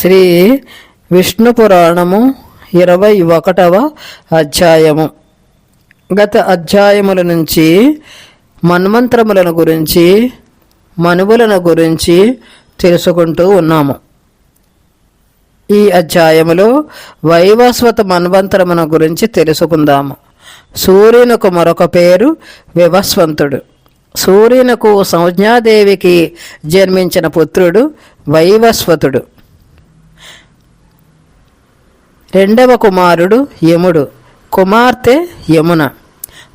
శ్రీ విష్ణు పురాణము ఇరవై ఒకటవ అధ్యాయము. గత అధ్యాయముల నుంచి మన్మంత్రములను గురించి మనువులను గురించి తెలుసుకుంటూ ఉన్నాము. ఈ అధ్యాయములో వైవస్వత మన్వంతరమున గురించి తెలుసుకుందాము. సూర్యునకు మరొక పేరు వివస్వంతుడు. సూర్యునకు సంజ్ఞాదేవికి జన్మించిన పుత్రుడు వైవస్వతుడు. రెండవ కుమారుడు యముడు. కుమార్తె యమున.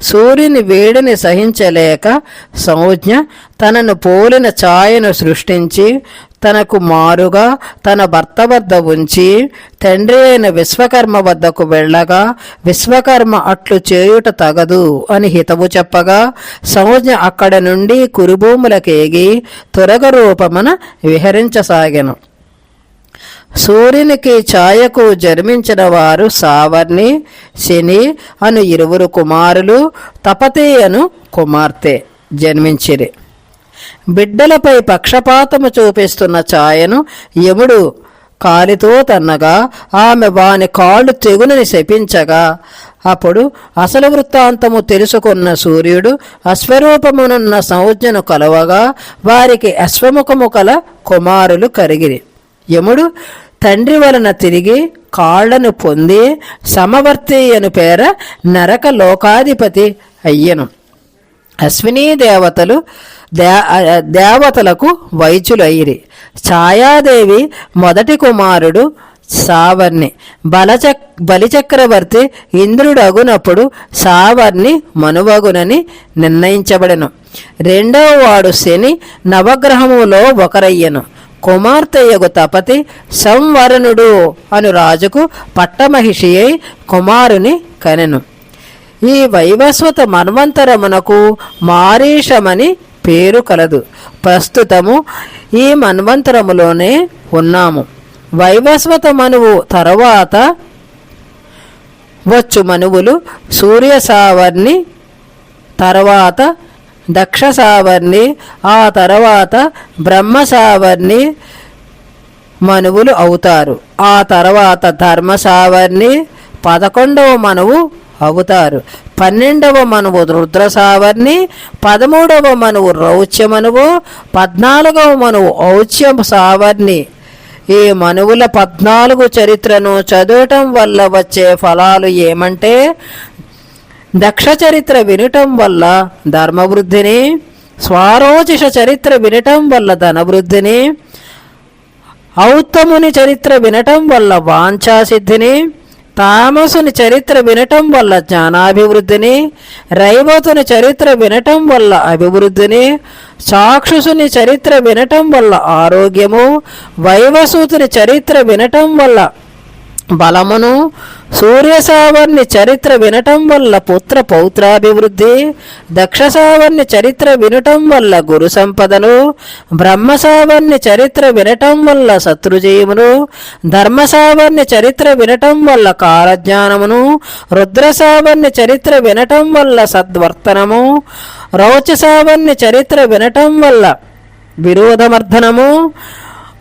సూర్యుని వేడిని సహించలేక సంజ్ఞ తనను పోలిన ఛాయను సృష్టించి తనకు మారుగా తన భర్త వద్ద ఉంచి తండ్రి అయిన విశ్వకర్మ వద్దకు వెళ్ళగా విశ్వకర్మ అట్లు చేయుట తగదు అని హితవు చెప్పగా సంజ్ఞ అక్కడ నుండి కురుభూములకేగి త్వరగ రూపమున విహరించసాగెను. సూర్యునికి ఛాయకు జన్మించిన వారు సావర్ణి శని అను ఇరువురు కుమారులు తపతే అను కుమార్తె జన్మించిరి. బిడ్డలపై పక్షపాతము చూపిస్తున్న ఛాయను యముడు కాలితో తన్నగా ఆమె వాని కాళ్ళు తెగునని శపించగా అప్పుడు అసలు వృత్తాంతము తెలుసుకున్న సూర్యుడు అశ్వరూపమునున్న సంజ్ఞను కలవగా వారికి అశ్వముఖము కల కుమారులు కరిగిరి. యముడు తండ్రి వలన తిరిగి కాళ్ళను పొంది సమవర్తి అను పేర నరక లోకాధిపతి అయ్యను. అశ్వినీ దేవతలు దే దేవతలకు వైద్యులయ్యిరి ఛాయాదేవి మొదటి కుమారుడు సావర్ణి. బలచక్ బలిచక్రవర్తి ఇంద్రుడు అగునప్పుడు సావర్ణి మనువగునని నిర్ణయించబడెను. రెండవ వాడు శని నవగ్రహములో ఒకరయ్యను. కుమార్తెయగు తపతి సంవరణుడు అను రాజుకు పట్టమహిషి అయి కుమారుని కనెను. ఈ వైవస్వత మన్వంతరమునకు మారీషమని పేరు కలదు. ప్రస్తుతము ఈ మన్వంతరములోనే ఉన్నాము. వైవస్వత మనువు తరువాత వచ్చు మనువులు సూర్యసావర్ణి తర్వాత దక్ష సావర్ణి ఆ తర్వాత బ్రహ్మ సావర్ణి మనువులు అవుతారు. ఆ తర్వాత ధర్మ సావర్ణి పదకొండవ మనువు అవుతారు. పన్నెండవ మనువు రుద్ర సావర్ణి పదమూడవ మనువు రౌచ్య మనువు పద్నాలుగవ మనువు ఔచ్య సావర్ణి ఈ మనువుల పద్నాలుగు చరిత్రను చదవటం వల్ల వచ్చే ఫలాలు ఏమంటే దక్ష చరిత్ర వినటం వల్ల ధర్మవృద్ధిని స్వారోచిష చరిత్ర వినటం వల్ల ధనవృద్ధిని ఔత్తముని చరిత్ర వినటం వల్ల వాంఛాసిద్ధిని తామసుని చరిత్ర వినటం వల్ల జ్ఞానాభివృద్ధిని రైవతుని చరిత్ర వినటం వల్ల అభివృద్ధిని చాక్షుసుని చరిత్ర వినటం వల్ల ఆరోగ్యము వైవసూతుని చరిత్ర వినటం వల్ల బలమును సూర్యసావర్ణి చరిత్ర వినటం వల్ల పుత్ర పౌత్రాభివృద్ధి దక్షసావర్ణి చరిత్ర వినటం వల్ల గురు సంపదను బ్రహ్మసావర్ణి చరిత్ర వినటం వల్ల శత్రుజయమును ధర్మసావర్ణి చరిత్ర వినటం వల్ల కాలజ్ఞానమును రుద్రసావర్ణి చరిత్ర వినటం వల్ల సద్వర్తనము రౌచసావర్ణి చరిత్ర వినటం వల్ల విరోధమర్ధనము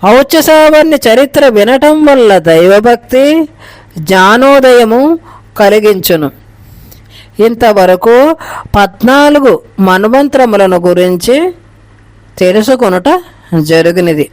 ఔచసావర్ణి చరిత్ర వినటం వల్ల దైవభక్తి జ్ఞానోదయము కలిగించును. ఇంతవరకు పద్నాలుగు మన్వంత్రములను గురించి తెలుసుకొనుట జరిగినది.